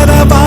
தரவா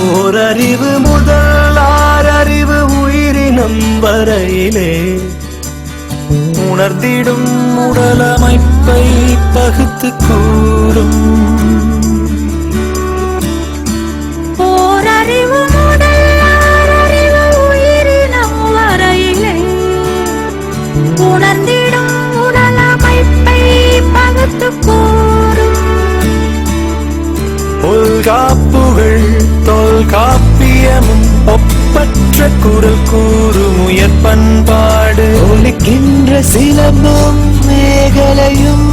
ஓரறிவு முதல் ஆறறிவு உயிரினம் வரையிலே உணர்ந்திடும் உடலமைப்பை பகுத்து கூறும் உணர்ந்திடும் காப்பியமும் ஒப்பற்ற குரல் கூறும் உயர் பண்பாடு ஒலிக்கின்ற சிலம்பும் மேகலையும்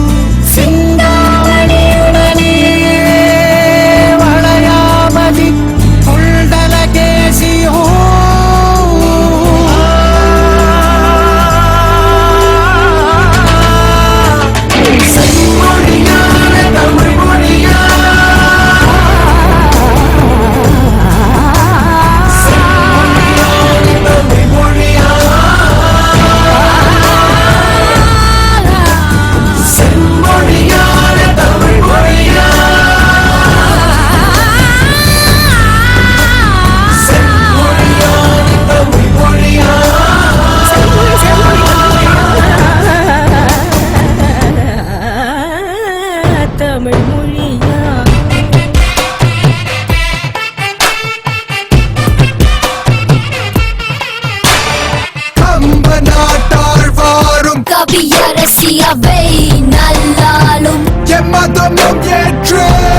I'm gonna get drunk.